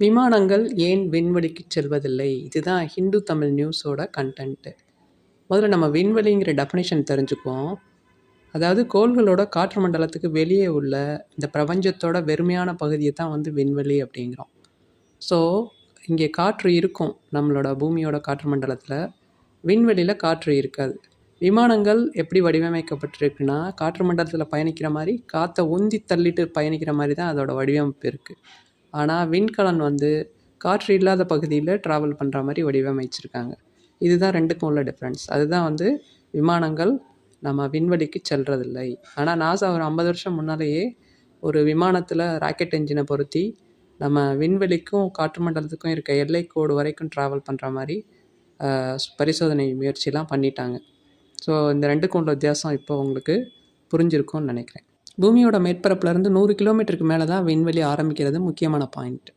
விமானங்கள் ஏன் விண்வெளிக்கு செல்வதில்லை? இதுதான் ஹிந்து தமிழ் நியூஸோட கண்டென்ட்டு முதல்ல நம்ம விண்வெளிங்கிற டெஃபினேஷன் தெரிஞ்சுக்குவோம். அதாவது கோள்களோட காற்று மண்டலத்துக்கு வெளியே உள்ள இந்த பிரபஞ்சத்தோட வெறுமையான பகுதியை தான் வந்து விண்வெளி அப்படிங்கிறோம். ஸோ இங்கே காற்று இருக்கும் நம்மளோட பூமியோட காற்று மண்டலத்தில். விண்வெளியில் காற்று இருக்காது. விமானங்கள் எப்படி வடிவமைக்கப்பட்டிருக்குன்னா காற்று மண்டலத்தில் பயணிக்கிற மாதிரி காற்றை உந்தி தள்ளிட்டு பயணிக்கிற மாதிரி தான் அதோட வடிவமைப்பு இருக்குது ஆனால் விண்கலன் வந்து காற்று இல்லாத பகுதியில் ட்ராவல் பண்ணுற மாதிரி வடிவமைச்சிருக்காங்க. இதுதான் ரெண்டுக்கும் உள்ள டிஃப்ரென்ஸ் அதுதான் வந்து விமானங்கள் நம்ம விண்வெளிக்கு செல்றதில்லை. ஆனால் நாசா ஒரு ஐம்பது வருஷம் முன்னாலேயே ஒரு விமானத்தில் ராக்கெட் என்ஜினை பொருத்தி நம்ம விண்வெளிக்கும் காற்று மண்டலத்துக்கும் இருக்க எல்லை கோடு வரைக்கும் ட்ராவல் பண்ணுற மாதிரி பரிசோதனை முயற்சிலாம் பண்ணிட்டாங்க. ஸோ இந்த ரெண்டுக்கும் உள்ள வித்தியாசம் இப்போ உங்களுக்கு புரிஞ்சிருக்கும்னு நினைக்கிறேன். பூமியோட மேற்பரப்புலேருந்து நூறு கிலோமீட்டருக்கு மேலே தான் விண்வெளி ஆரம்பிக்கிறது முக்கியமான பாயிண்ட்